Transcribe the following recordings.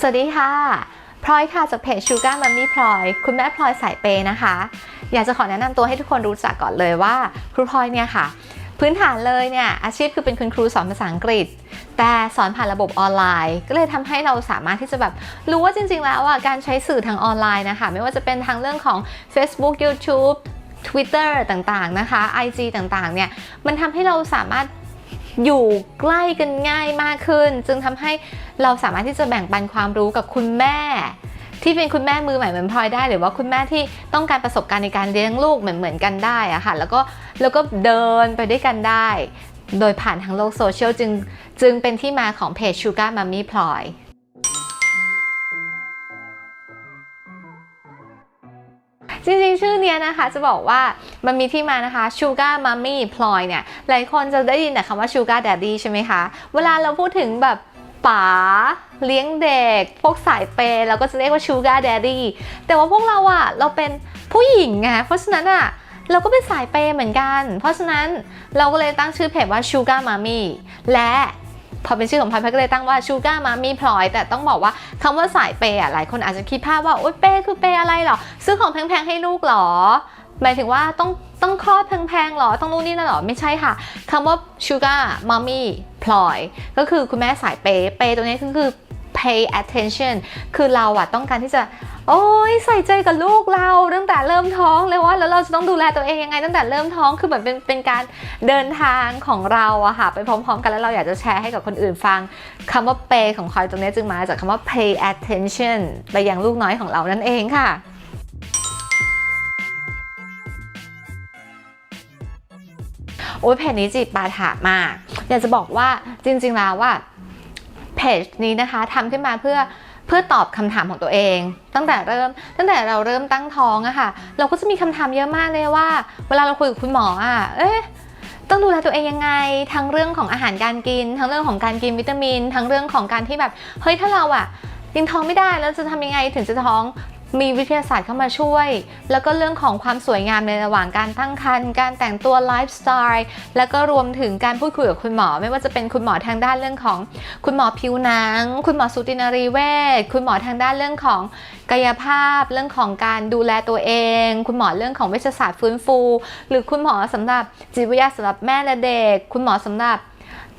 สวัสดีค่ะพลอยค่ะจากเพจ Sugar Mummy พลอย คุณแม่พลอยสายเปย์นะคะ อยากจะขอแนะนำตัวให้ทุกคนรู้จักก่อนเลยว่า ครูพลอยเนี่ยค่ะ พื้นฐานเลยเนี่ยอาชีพคือเป็นคุณครูสอนภาษาอังกฤษ แต่สอนผ่านระบบออนไลน์ ก็เลยทำให้เราสามารถที่จะแบบรู้ว่าจริง ๆ แล้วอะการใช้สื่อทางออนไลน์นะคะ ไม่ว่าจะเป็นทางเรื่องของ Facebook YouTube Twitter ต่างๆนะคะ IG ต่างๆเนี่ยมันทำให้เราสามารถ อยู่ใกล้กันง่ายมากขึ้น จึงทำให้เราสามารถที่จะแบ่งปันความรู้กับคุณแม่ ที่เป็นคุณแม่มือใหม่เหมือนพลอยได้ หรือว่าคุณแม่ที่ต้องการประสบการณ์ในการเลี้ยงลูกเหมือนเหมือนกันได้อะค่ะแล้วก็แล้วก็เดินไปด้วยกันได้ โดยผ่านทางโลกโซเชียลจึงจึงเป็นที่มาของเพจ Sugar Mummy พ จริงๆ ชื่อเนี้ยนะคะจะบอกว่ามันมีที่มานะคะ Sugar Mummy พลอยเนี่ย หลายคนจะได้ยินแต่คำว่า Sugar Daddy ใช่ไหมคะ เวลาเราพูดถึงแบบป๋าเลี้ยงเด็ก พวกสายเปย์เราก็จะเรียกว่า Sugar Daddy แต่ว่าพวกเราอะเราเป็นผู้หญิงไงเพราะฉะนั้นอะเราก็เป็นสายเปย์เหมือนกัน เพราะฉะนั้นเราก็เลยตั้งชื่อเพจว่า Sugar Mummy และ พอเป็นชื่อของพลอยพลอยก็เลยตั้งว่า Sugar Mummy พลอย แต่ต้องบอกว่าคำว่าสายเปย์อะหลายคนอาจจะคิดภาพว่าโอ๊ยเปย์คือเปย์อะไรหรอ ซื้อของแพงๆให้ลูกหรอ หมายถึงว่าต้องต้องคลอดแพงๆหรอ ต้องนู่นนี่นั่นหรอ ไม่ใช่ค่ะคำว่า sugar mommy พลอย ก็คือคุณแม่สายเปย์เปย์ตรงนี้คือคือ pay attention คือเราอะต้องการที่จะ โอ้ยใส่ใจกับลูกเราตั้งแต่เริ่มท้องเลยว่าแล้วเราจะต้องดูแลตัวเองยังไงตั้งแต่เริ่มท้องคือเหมือนเป็นเป็นการเดินทางของเราอะค่ะไปพร้อม ๆ กันแล้วเราอยากจะแชร์ให้กับคนอื่นฟังคำว่า pay ของพลอยตรงนี้จึงมาจากคำว่า pay attention ไปยังลูกน้อยของเรานั่นเองค่ะโอ้ยเพจนี้จิตปาถามาก อยากจะบอกว่าจริงๆแล้วว่าเพจนี้นะคะทำขึ้นมาเพื่อ เพื่อตอบคำถามของตัวเอง ตั้งแต่เริ่ม ตั้งแต่เราเริ่มตั้งท้องอะค่ะ เราก็จะมีคำถามเยอะมากเลยว่า เวลาเราคุยกับคุณหมออะเอ๊ะต้องดูแลตัวเองยังไง ทั้งเรื่องของอาหารการกิน ทั้งเรื่องของการกินวิตามิน ทั้งเรื่องของการที่แบบ เฮ้ย ถ้าเราอะยังท้องไม่ได้แล้วจะทำยังไงถึงจะท้อง มีวิทยาศาสตร์เข้ามาช่วย แล้วก็เรื่องของความสวยงามในระหว่างการตั้งครรภ์ การแต่งตัวไลฟ์สไตล์ แล้วก็รวมถึงการพูดคุยกับคุณหมอ ไม่ว่าจะเป็นคุณหมอทางด้านเรื่องของ คุณหมอผิวหนัง คุณหมอสูตินรีเวช คุณหมอทางด้านเรื่องของกายภาพ เรื่องของการดูแลตัวเอง คุณหมอเรื่องของเวชศาสตร์ฟื้นฟู หรือคุณหมอสำหรับจิตวิทยาสำหรับแม่และเด็ก คุณหมอสำหรับ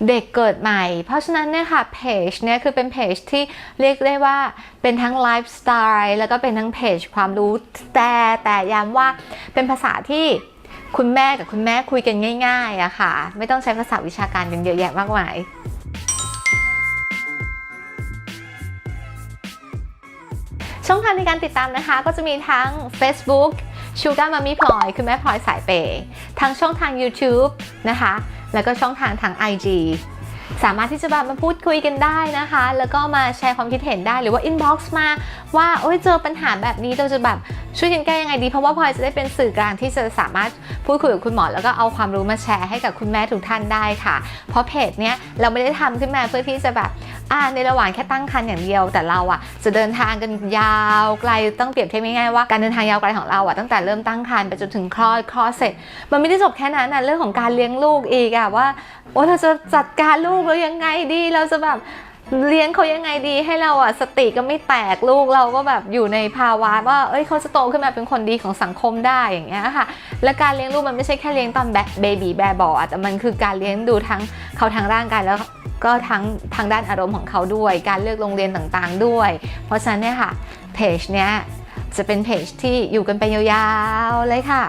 เด็กเกิดใหม่ เพราะฉะนั้นเนี่ยค่ะเพจเนี่ยคือเป็นเพจที่เรียกได้ว่าเป็นทั้งไลฟ์สไตล์แล้วก็เป็นทั้งเพจความรู้แต่แต่ย้ำว่าเป็นภาษาที่คุณแม่กับคุณแม่คุยกันง่ายๆอะค่ะ ไม่ต้องใช้ภาษาวิชาการกันเยอะแยะมากมายช่องทางในการติดตามนะคะ ก็จะมีทั้ง Facebook ชูการมามีพลอยคือแม่พลอยสายเปย์ทางช่องทาง YouTube นะคะ แล้วก็ช่องทางทาง IG สามารถที่จะแบบมาพูดคุยกันได้นะคะ แล้วก็มาแชร์ความคิดเห็นได้หรือว่าอินบ็อกซ์มาว่า โอ้ยเจอปัญหาแบบนี้เราจะแบบ ช่วยกันแก้ยังไงดี เพราะว่าพลอยจะได้เป็นสื่อกลางที่จะสามารถพูดคุยกับคุณหมอ แล้วก็เอาความรู้มาแชร์ให้กับคุณแม่ทุกท่านได้ค่ะ เพราะเพจเนี้ยเราไม่ได้ทำขึ้นมาเพื่อที่จะแบบอ่าในระหว่างแค่ตั้งครรภ์อย่างเดียวแต่เราอะจะเดินทางกันยาวไกลต้องเปรียบเทียบง่ายๆว่าการเดินทางยาวไกลของเราอะตั้งแต่เริ่มตั้งครรภ์ไปจนถึงคลอดคลอดเสร็จ มันไม่ได้จบแค่นั้นนะเรื่องของการเลี้ยงลูกอีกอะว่าโอ้เราจะจัดการลูกเรายังไงดีเราจะแบบ เลี้ยงเขายังไงดีให้เราอะสติก็ไม่แตกลูกเราก็แบบอยู่ในภาวะว่าเอ้ยเขาจะโตขึ้นมาเป็นคนดีของสังคมได้อย่างเงี้ยค่ะ และการเลี้ยงลูกมันไม่ใช่แค่เลี้ยงตอนแบบเบบีแบบบอแต่มันคือการเลี้ยงดูทั้งเขาทางร่างกายแล้วก็ทั้งทางด้านอารมณ์ของเขาด้วย การเลือกโรงเรียนต่างๆด้วย เพราะฉะนั้นเนี่ยค่ะเพจเนี้ยจะเป็นเพจที่อยู่กันไปยาวๆเลยค่ะ